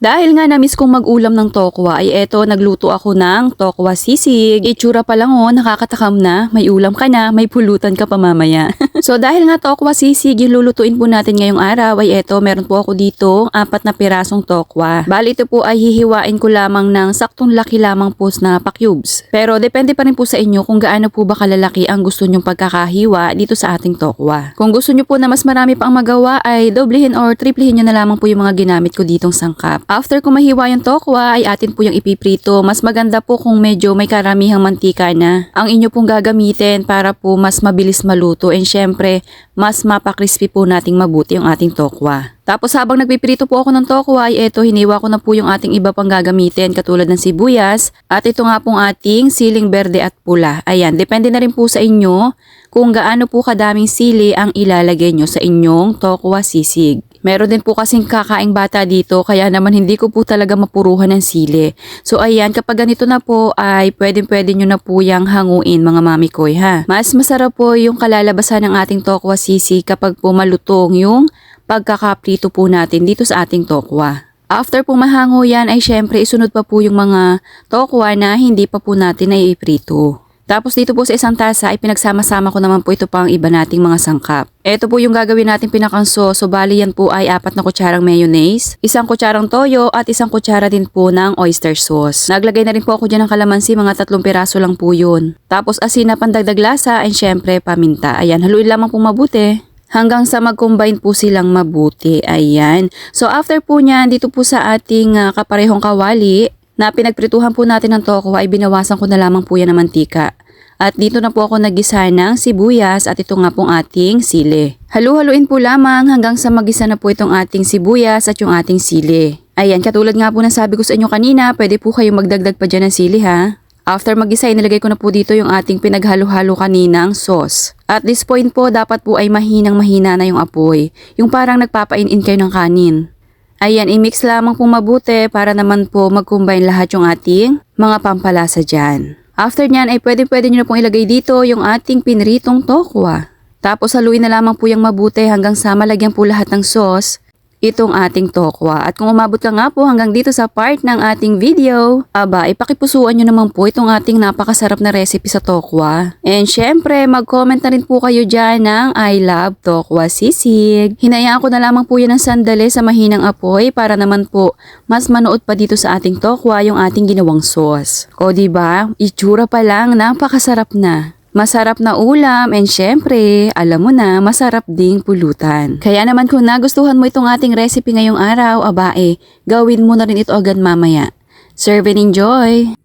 Dahil nga na-miss kong mag-ulam ng tokwa ay eto nagluto ako ng tokwa sisig. Itsura pa lang oh, nakakatakam na. May ulam ka na, may pulutan ka pa mamaya. so dahil nga tokwa sisig yung lulutuin po natin ngayong araw ay eto meron po ako dito apat na pirasong tokwa. Bali ito po ay hihiwain ko lamang ng saktong laki lamang po na pa-cubes. Pero depende pa rin po sa inyo kung gaano po ba kalalaki ang gusto nyong pagkakahiwa dito sa ating tokwa. Kung gusto nyo po na mas marami pang magawa ay doblehin or triplehin nyo na lamang po yung mga ginamit ko ditong sangkap. After ko mahiwa yung tokwa ay atin po yung ipiprito. Mas maganda po kung medyo may karamihang mantika na. Ang inyo pong gagamitin para po mas mabilis maluto and syempre mas mapakrispy po nating mabuti yung ating tokwa. Tapos habang nagpiprito po ako ng tokwa ay eto hiniwa ko na po yung ating iba pang gagamitin katulad ng sibuyas at ito nga pong ating siling berde at pula. Ayan, depende na rin po sa inyo kung gaano po kadaming sili ang ilalagay nyo sa inyong tokwa sisig. Meron din po kasing kakaing bata dito kaya naman hindi ko po talaga mapuruhan ng sili. So ayan, kapag ganito na po ay pwedeng pwede nyo na po yung hanguin mga mami koy ha. Mas masarap po yung kalalabasan ng ating tokwa sisig kapag po malutong yung pagkakaprito po natin dito sa ating tokwa. After po mahango yan ay syempre isunod pa po yung mga tokwa na hindi pa po natin naiprito. Tapos dito po sa isang tasa ay pinagsama-sama ko naman po ito pang iba nating mga sangkap. Ito po yung gagawin natin pinakangso. So bali yan po ay apat na kutsarang mayonnaise, isang kutsarang toyo at isang kutsara din po ng oyster sauce. Naglagay na rin po ako dyan ng kalamansi, mga tatlong piraso lang po yun. Tapos asin na pandagdag lasa and syempre paminta. Ayan, haluin lamang po mabuti hanggang sa mag-combine po silang mabuti. Ayan. So after po niyan, dito po sa ating ah, kaparehong kawali, na pinagprituhan po natin ng toko ay binawasan ko na lamang po yan ng mantika. At dito na po ako nagisa ng sibuyas at ito nga pong ating sili. Halu-haluin po lamang hanggang sa magisa na po itong ating sibuyas at yung ating sili. Ayan, katulad nga po ng sabi ko sa inyo kanina, pwede po kayong magdagdag pa dyan ng sili ha. After magisa, inilagay ko na po dito yung ating pinaghalo-halo kaninang sauce. At this point po, dapat po ay mahinang mahina na yung apoy. Yung parang nagpapain-in kayo ng kanin. Ayan, i-mix lamang po mabuti para naman po mag-combine lahat yung ating mga pampalasa dyan. After nyan ay pwede pwede nyo na pong ilagay dito yung ating pinritong tokwa. Tapos haluin na lamang po yung mabuti hanggang sa malagyan po lahat ng sauce itong ating tokwa. At kung umabot ka nga po hanggang dito sa part ng ating video, aba, ipakipusuan nyo naman po itong ating napakasarap na recipe sa tokwa. And syempre, mag-comment na rin po kayo dyan ng I love tokwa sisig. Hinayaan ko na lamang po yan ng sandali sa mahinang apoy para naman po mas manood pa dito sa ating tokwa yung ating ginawang sauce. O ba diba, itsura pa lang, napakasarap na. Masarap na ulam and syempre, alam mo na, masarap ding pulutan. Kaya naman kung nagustuhan mo itong ating recipe ngayong araw, abae, gawin mo na rin ito agad mamaya. Serve and enjoy!